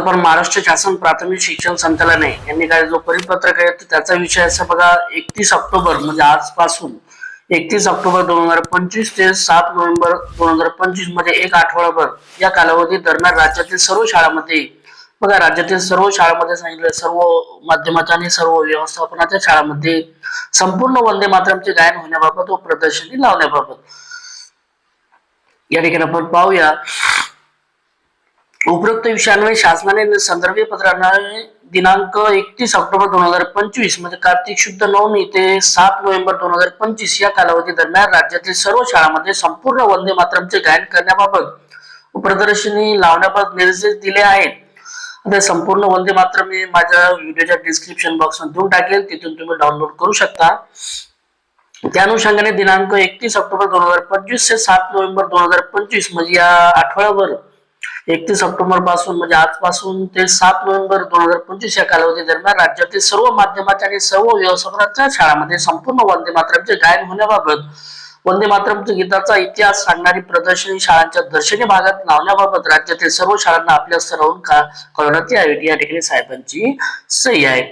पण महाराष्ट्र शासन प्राथमिक शिक्षण संचालने यांनी काय जो परिपत्रक आहे तर त्याचा विषय असा बघा एकतीस ऑक्टोबर म्हणजे आजपासून एकतीस ऑक्टोबर दोन हजार पंचवीस ते सात नोव्हेंबर दोन हजार पंचवीसमध्ये एक आठवडाभर या कालावधी दरम्यान राज्यातील सर्व शाळांमध्ये बघा राज्यातील सर्व शाळांमध्ये सांगितलं सर्व माध्यमाच्या आणि सर्व व्यवस्थापनाच्या शाळांमध्ये संपूर्ण वंदे मातरमचे गायन होण्याबाबत व प्रदर्शनी लावण्याबाबत. या ठिकाणी आपण पाहूया. उपरोक्त विषयान्वये शासनाने संदर्भ पत्राने दिनांक एकतीस ऑक्टोबर दोन हजार पंचवीस म्हणजे कार्तिक शुद्ध नवमी ते सात नोव्हेंबर दोन हजार पंचवीस या कालावधी दरम्यान राज्यातील सर्व शाळांमध्ये संपूर्ण वंदे मातरमचे गायन करण्याबाबत प्रदर्शनी लावण्याबाबत निर्देश दिले आहेत. आता संपूर्ण वंदे मातरम मी माझ्या व्हिडिओच्या डिस्क्रिप्शन बॉक्समध्ये देऊन टाकेल तिथून तुम्ही डाउनलोड करू शकता. त्या अनुषंगाने दिनांक एकतीस ऑक्टोबर दोन हजार पंचवीस ते सात नोव्हेंबर दोन हजार पंचवीस म्हणजे या आठवड्याभर एकतीस ऑक्टोबरपासून म्हणजे आजपासून ते सात नोव्हेंबर दोन हजार पंचवीस या कालावधी दरम्यान राज्यातील सर्व माध्यमाच्या आणि सर्व व्यवस्थापनाच्या शाळांमध्ये संपूर्ण वंदे मातरमचे गायन होण्याबाबत वंदे मातरमच्या गीताचा इतिहास सांगणारी प्रदर्शनी शाळांच्या दर्शनी भागात लावण्याबाबत राज्यातील सर्व शाळांना आपल्या स्तरावरून कळवण्यात यावी या ठिकाणी साहेबांची सही आहे.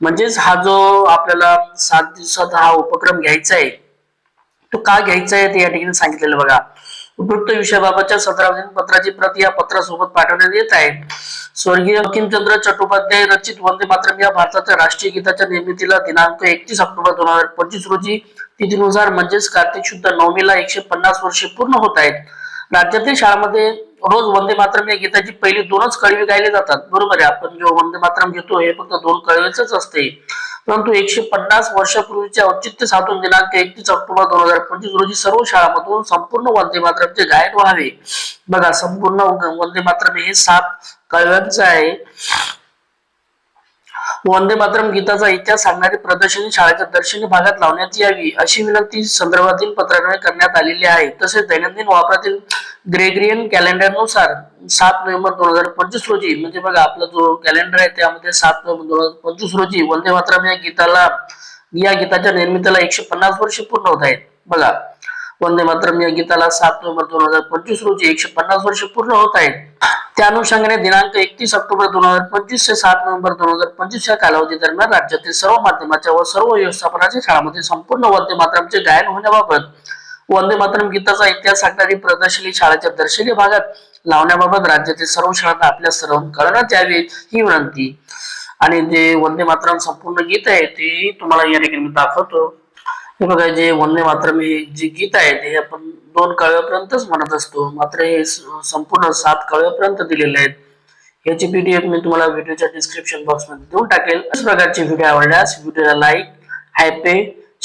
म्हणजेच हा जो आपल्याला सात दिवसात हा उपक्रम घ्यायचा आहे तो का घ्यायचा आहे ते या ठिकाणी सांगितलेलं बघा. उपयुक्त विषयाबाबतच्या सतराव्या पत्राची प्रत या पत्रासोबत पाठवण्यात येत आहे. स्वर्गीय बंकिमचंद्र चट्टोपाध्याय रचित वंदे मातरम या भारताच्या राष्ट्रीय गीताच्या निर्मितीला दिनांक एकतीस ऑक्टोबर दोन हजार पंचवीस रोजी तिथीनुसार म्हणजेच कार्तिक शुद्ध नवमीला एकशे पन्नास वर्षे पूर्ण होत आहेत. राज्यातील शाळांमध्ये रोज वंदे मातरम या गीताची पहिली दोनच कळवी गायली जातात. बरोबर आहे आपण जो वंदे मातरम घेतो हे फक्त दोन कळवेच असते. परंतु एकशे पन्नास वर्षापूर्वीचे औचित्य साधून दिनांक एकतीस ऑक्टोबर दोन हजार पंचवीस रोजी सर्व शाळांमधून संपूर्ण वंदे मातरमचे गायन व्हावे. बघा संपूर्ण वंदे मातरम हे सात कळव्यांचं आहे. वंदे मातरम गीताचा इतिहास सांगणारी प्रदर्शनी शाळेच्या दर्शनी भागात लावण्यात यावी अशी विनंती संदर्भातील पत्राद्वारे करण्यात आलेली आहे. तसेच दैनंदिन वापरातील ग्रेग्रियन कॅलेंडरनुसार सात नोव्हेंबर दोन हजार पंचवीस रोजी म्हणजे बघा आपला जो कॅलेंडर आहे त्यामध्ये सात नोव्हेंबर दोन हजार पंचवीस रोजी वंदे मातरम या गीताला या गीताच्या निर्मितीला एकशे पन्नास वर्ष पूर्ण होत आहेत. बघा वंदे मातरम या गीताला सात नोव्हेंबर दोन हजार पंचवीस रोजी एकशे पन्नास वर्ष पूर्ण होत आहेत. त्या अनुषंगाने दिनांक एकतीस ऑक्टोबर दोन हजार पंचवीस ते सात नोव्हेंबर दोन हजार पंचवीस या कालावधी दरम्यान राज्यातील सर्व माध्यमाच्या व सर्व व्यवस्थापनाच्या शाळांमध्ये संपूर्ण वंदे मातरमचे गायन होण्याबाबत वंदे मातरम गीताचा इतिहास सांगणारी प्रदर्शनी शाळेच्या दर्शनीय भागात लावण्याबाबत राज्यातील सर्व शाळांना आपल्या सर्व कळण्यात यावी ही विनंती. आणि जे वंदे मातरम संपूर्ण गीत आहे ते तुम्हाला या ठिकाणी मी दाखवतो. हे बघा जे वंदे मातरम हे जे गीत आहे ते आपण दोन कळव्यापर्यंतच म्हणत असतो. मात्र हे संपूर्ण सात कळव्यापर्यंत दिलेले आहेत. याची पीडीएफ मी तुम्हाला व्हिडिओच्या डिस्क्रिप्शन बॉक्समध्ये देऊन टाकेल. अशा प्रकारचे व्हिडिओ आवडल्यास व्हिडिओला लाईक हायपे